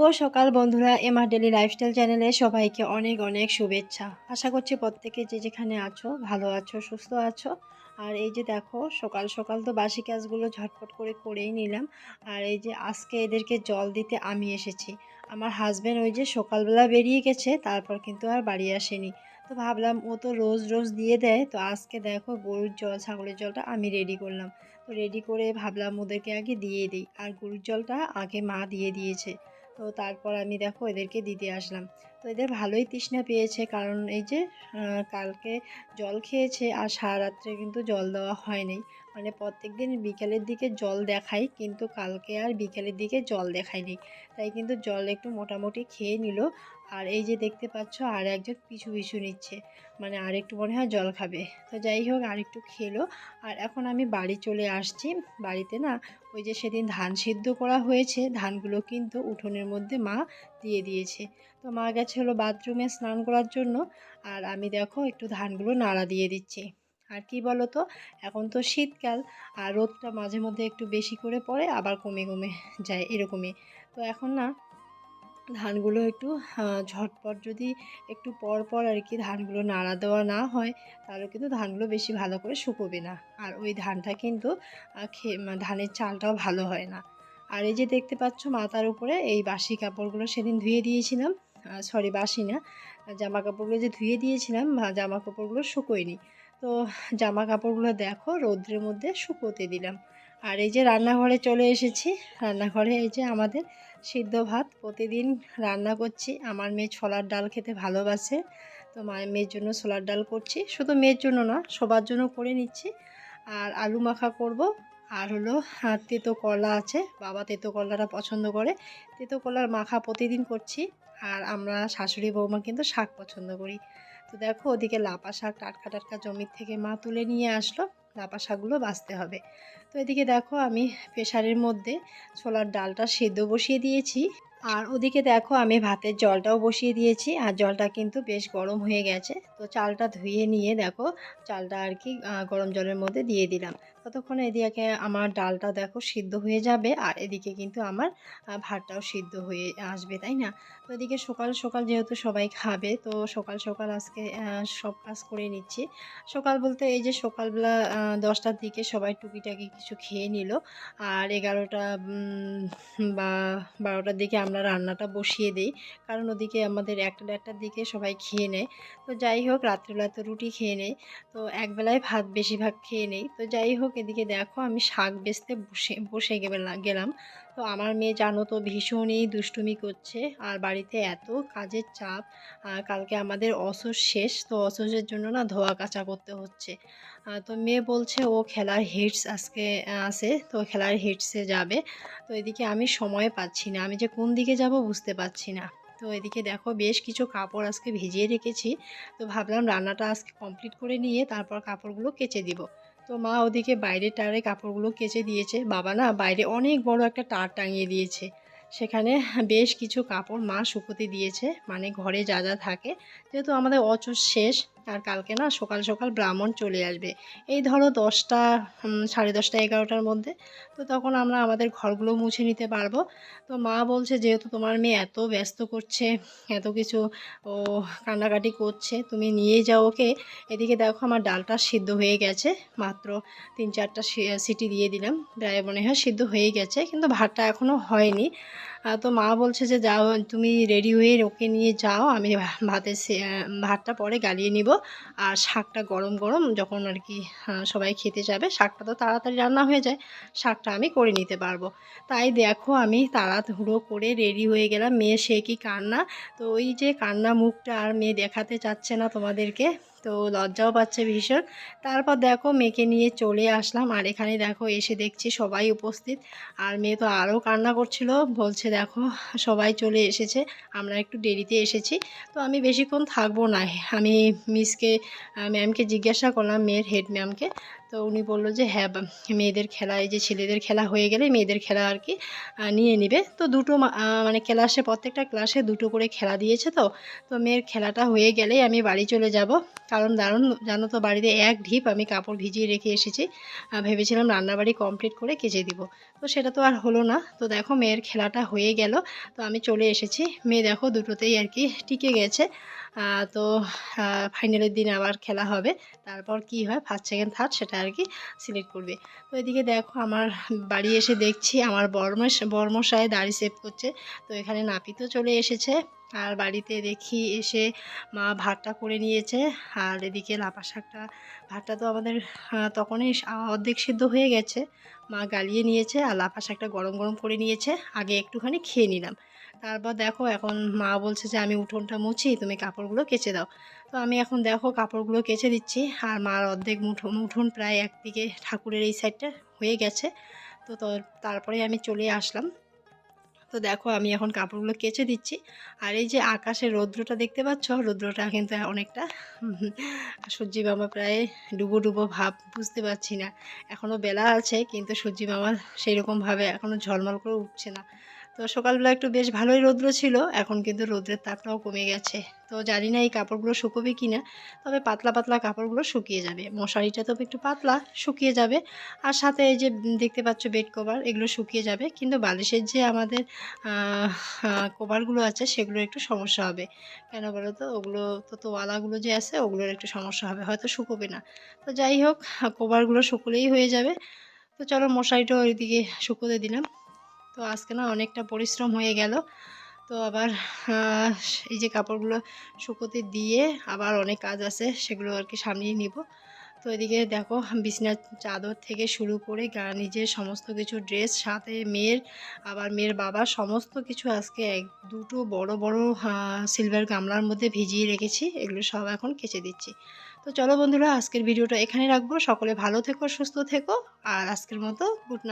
শুভ সকাল বন্ধুরা, MR daily lifestyle চ্যানেলে সবাইকে অনেক অনেক শুভেচ্ছা। আশা করছি প্রত্যেকে যে যেখানে আছো, ভালো আছো, সুস্থ আছো। আর এই যে দেখো, সকাল সকাল তো বাসি কাজগুলো ঝটপট করে করেই নিলাম। আর এই যে আজকে এদেরকে জল দিতে আমি এসেছি। আমার হাজব্যান্ড ওই যে সকালবেলা বেরিয়ে গেছে, তারপর কিন্তু আর বাড়ি আসেনি। তো ভাবলাম, ও তো রোজ রোজ দিয়ে দেয়। তো আজকে দেখো, গরুর জল, ছাগলের জলটা আমি রেডি করলাম। তো রেডি করে ভাবলাম, ওদেরকে আগে দিয়ে দিই। আর গরুর জলটা আগে মা দিয়ে দিয়েছে। তো তারপর আমি দেখো এদেরকে দিতে আসলাম। তো এদের ভালোই তৃষ্ণা পেয়েছে কারণ এই যে কালকে জল খেয়েছে আর সারা রাত্রে কিন্তু জল দেওয়া হয়নি। মানে প্রত্যেক দিন বিকেলের দিকে জল দেখাই কিন্তু কালকে আর বিকেলের দিকে জল দেখায়নি। তাই কিন্তু জল একটু মোটামুটি খেয়ে নিল। আর এই যে দেখতে পাচ্ছ, আর একজন পিছু পিছু নিচ্ছে। মানে আর একটু মনে হয় জল খাবে। তো যাই হোক আর একটু খেলো। আর এখন আমি বাড়ি চলে আসছি। বাড়িতে না ওই যে সেদিন ধান সিদ্ধ করা হয়েছে। ধানগুলো কিন্তু উঠোনের মধ্যে মা দিয়ে দিয়েছে। তো মা গেছে হলো বাথরুমে স্নান করার জন্য। আর আমি দেখো একটু ধানগুলো নাড়া দিয়ে দিচ্ছি। আর কি বলো তো এখন তো শীতকাল। আর রোদটা মাঝে মধ্যে একটু বেশি করে পড়ে, আবার কমে কমে যায় এরকমই। তো এখন না ধানগুলো একটু ঝটপট যদি একটু পর পর আর কি ধানগুলো নাড়া দেওয়া না হয়, তাহলে কিন্তু ধানগুলো বেশি ভালো করে শুকোবে না। আর ওই ধানটা কিন্তু ধানের চালটাও ভালো হয় না। আর এই যে দেখতে পাচ্ছ মাথার উপরে, এই বাসি কাপড়গুলো সেদিন ধুয়ে দিয়েছিলাম। সরি বাসি না জামা কাপড়গুলো যে ধুয়ে দিয়েছিলাম জামা কাপড়গুলো শুকোয়নি। তো জামা কাপড়গুলো দেখো, রৌদ্রের মধ্যে শুকোতে দিলাম। আর এই যে রান্নাঘরে চলে এসেছি, রান্নাঘরে এই যে আমাদের সিদ্ধ ভাত। প্রতিদিন রান্না করছি। আমার মেয়ে ছোলার ডাল খেতে ভালোবাসে। তো মায়ের মেয়ের জন্য ছোলার ডাল করছি। শুধু মেয়ের জন্য না সবার জন্য করে নিচ্ছি। আর আলু মাখা করব। আর হলো আহ, তেতো করলা আছে। বাবা তেতো করলাটা পছন্দ করে। তেতো করলার মাখা প্রতিদিন করছি। আর আমরা শাশুড়ি বৌমা কিন্তু শাক পছন্দ করি। তো দেখো ওদিকে লাপা শাক টাটকা টাটকা জমির থেকে মা তুলে নিয়ে আসলো। লাপা শাকগুলো বাছতে হবে। তো এদিকে দেখো আমি প্রেশারের মধ্যে ছোলার ডালটা সেদ্ধ বসিয়ে দিয়েছি। আর ওদিকে দেখো আমি ভাতের জলটাও বসিয়ে দিয়েছি। আর জলটা কিন্তু বেশ গরম হয়ে গেছে। তো চালটা ধুয়ে নিয়ে দেখো চালটা আর কি গরম জলের মধ্যে দিয়ে দিলাম। ততক্ষণে এদিকে আমার ডালটা দেখো সিদ্ধ হয়ে যাবে আর এদিকে কিন্তু আমার ভাতটাও সিদ্ধ হয়ে আসবে, তাই না? তো এদিকে সকাল সকাল যেহেতু সবাই খাবে, তো সকাল সকাল আজকে সব কাজ করে নিচ্ছি। সকাল বলতে এই যে সকালবেলা দশটার দিকে সবাই টুকিটাকি কিছু খেয়ে নিল আর এগারোটা বা বারোটার দিকে আমরা রান্নাটা বসিয়ে দিই। কারণ ওদিকে আমাদের একটা দেড়টার দিকে সবাই খেয়ে নেয়। তো যাই হোক, রাত্রিবেলা তো রুটি খেয়ে নেই। তো একবেলায় ভাত বেশিরভাগ খেয়ে নেই। তো যাই হোক এদিকে দেখো আমি শাক বেচতে বসে বসে গেলাম। তো আমার মেয়ে জানো তো ভীষণই দুষ্টুমি করছে আর বাড়িতে এত কাজের চাপ কালকে আমাদের অসুস শেষ, তো অসুসের জন্য না ধোয়া কাচা করতে হচ্ছে। তো মেয়ে বলছে ও খেলার হিটস আজকে আসে তো খেলার হিটসে যাবে। তো এদিকে আমি সময় পাচ্ছি না, আমি যে কোন দিকে যাব বুঝতে পারছি না। তো এদিকে দেখো বেশ কিছু কাপড় আজকে ভিজিয়ে রেখেছি, তো ভাবলাম রান্নাটা আজকে কমপ্লিট করে নিয়ে তারপর কাপড়গুলো কেচে দিব। তো মা ওদিকে বাইরে টারে কাপড়গুলো কেচে দিয়েছে। বাবা না বাইরে অনেক বড় একটা টার টাঙিয়ে দিয়েছে। সেখানে বেশ কিছু কাপড় মা শুকোতে দিয়েছে। মানে ঘরে যা যা থাকে। যেহেতু আমাদের অচর শেষ আর কালকে না সকাল সকাল ব্রাহ্মণ চলে আসবে। এই ধরো দশটা সাড়ে দশটা, এগারোটার মধ্যে। তো তখন আমরা আমাদের ঘরগুলো মুছে নিতে পারব। তো মা বলছে, যেহেতু তোমার মেয়ে এত ব্যস্ত করছে, এত কিছু ও কান্নাকাটি করছে, তুমি নিয়ে যাও ওকে। এদিকে দেখো আমার ডালটা সিদ্ধ হয়ে গেছে। মাত্র তিন চারটা সিটি দিয়ে দিলাম। প্রায় মনে হয় সিদ্ধ হয়ে গেছে, কিন্তু ভাতটা এখনও হয়নি। তো মা বলছে যে, যাও, তুমি রেডি হয়ে ওকে নিয়ে যাও, আমি ভা- ভাতের সে- ভাতটা পরে গালিয়ে নিব। আর শাকটা গরম গরম যখন আর কি সবাই খেতে যাবে, শাকটা তো তাড়াতাড়ি রান্না হয়ে যায়, শাকটা আমি করে নিতে পারব। তাই দেখো, আমি তাড়াহুড়ো করে রেডি হয়ে গেলাম। মেয়ে, সে কি কান্না? তো ওই যে কান্না মুখটা আর মেয়ে দেখাতে চাচ্ছে না তোমাদেরকে। তো লজ্জাও পাচ্ছে ভীষণ। তারপর দেখো মেয়েকে নিয়ে চলে আসলাম আর এখানে দেখো এসে দেখছি সবাই উপস্থিত। আর মেয়ে তো আরও কান্না করছিল, বলছে দেখো সবাই চলে এসেছে, আমরা একটু দেরিতে এসেছি। তো আমি বেশিক্ষণ থাকব না। আমি মিসকে ম্যামকে জিজ্ঞাসা করলাম, মেয়ের হেড ম্যামকে তো উনি বলল যে হ্যাঁ মেয়েদের খেলা, এই যে ছেলেদের খেলা হয়ে গেলে মেয়েদের খেলা আর কি নিয়ে নিবে। তো দুটো মানে ক্লাসে, প্রত্যেকটা ক্লাসে দুটো করে খেলা দিয়েছে তো তো মেয়ের খেলাটা হয়ে গেলেই আমি বাড়ি চলে যাব। কারণ দারুণ, জানো তো, বাড়িতে এক ঢিপ আমি কাপড় ভিজিয়ে রেখে এসেছি। ভেবেছিলাম রান্নাবাড়ি কমপ্লিট করে কেচে দিব। তো সেটা তো আর হলো না। তো দেখো, মেয়ের খেলাটা হয়ে গেল। তো আমি চলে এসেছি। মেয়ে দেখো, দুটোতেই আর কি টিকে গেছে। তো ফাইনালের দিন আবার খেলা হবে। তারপর কি হয়? ফার্স্ট সেকেন্ড থার্ড সেটা আর কি সিলেক্ট করবে। তো এদিকে দেখো আমার বাড়ি এসে দেখছি, আমার বর্মশ বর্মশায় দাড়ি সেভ করছে। তো এখানে নাপিতও চলে এসেছে। আর বাড়িতে দেখি এসে মা ভাতটা করে নিয়েছে। আর এদিকে লাপা শাকটা, ভাতটা তো আমাদের তখনই অর্ধেক সিদ্ধ হয়ে গেছে। মা গালিয়ে নিয়েছে আর লাফা শাকটা গরম গরম করে নিয়েছে। আগে একটুখানি খেয়ে নিলাম। তারপর দেখো এখন মা বলছে যে, আমি উঠোনটা মুছি, তুমি কাপড়গুলো কেচে দাও। তো আমি এখন দেখো কাপড়গুলো কেচে দিচ্ছি আর মার অর্ধেক মুঠোন উঠোন প্রায় একদিকে ঠাকুরের এই সাইডটা হয়ে গেছে। তো তারপরে আমি চলে আসলাম। তো দেখো আমি এখন কাপড়গুলো কেচে দিচ্ছি। আর এই যে আকাশে রৌদ্রটা দেখতে পাচ্ছ, রৌদ্রটা কিন্তু অনেকটা সূর্যি মামা প্রায় ডুবো ডুবো ভাব বুঝতে পারছি না। এখনও বেলা আছে, কিন্তু সূর্যি মামা সেই রকমভাবে এখনও ঝলমল করে উঠছে না। তো সকালবেলা একটু বেশ ভালোই রৌদ্র ছিল, এখন কিন্তু রৌদ্রের তাপটাও কমে গেছে। তো জানি না এই কাপড়গুলো শুকোবে কি না তবে পাতলা পাতলা কাপড়গুলো শুকিয়ে যাবে। মশারিটা তবে একটু পাতলা, শুকিয়ে যাবে। আর সাথে এই যে দেখতে পাচ্ছ বেড কভার, এগুলো শুকিয়ে যাবে। কিন্তু বালিশের যে আমাদের কভারগুলো আছে, সেগুলোর একটু সমস্যা হবে। কেন বলো তো? ওগুলো তো তোয়ালাগুলো যে আছে, ওগুলোর একটু সমস্যা হবে। হয়তো শুকোবে না। তো যাই হোক, কভারগুলো শুকোলেই হয়ে যাবে। তো চলো মশারিটাও ওইদিকে শুকোতে দিলাম। তো আজকে না অনেকটা পরিশ্রম হয়ে গেল। তো আবার এই যে কাপড়গুলো শুকোতে দিয়ে আবার অনেক কাজ আছে, সেগুলো আর কি সামলিয়ে নিব। তো এদিকে দেখো, বিছনার চাদর থেকে শুরু করে নিজের সমস্ত কিছু, ড্রেস, সাথে মেয়ের, আবার মেয়ের বাবার সমস্ত কিছু আজকে এক, দুটো বড় বড় সিলভার গামলার মধ্যে ভিজিয়ে রেখেছি, এগুলো সব এখন কেচে দিচ্ছি। তো চলো বন্ধুরা, আজকের ভিডিওটা এখানে রাখব। সকলে ভালো থেকো, সুস্থ থেকো, আর আজকের মতো গুড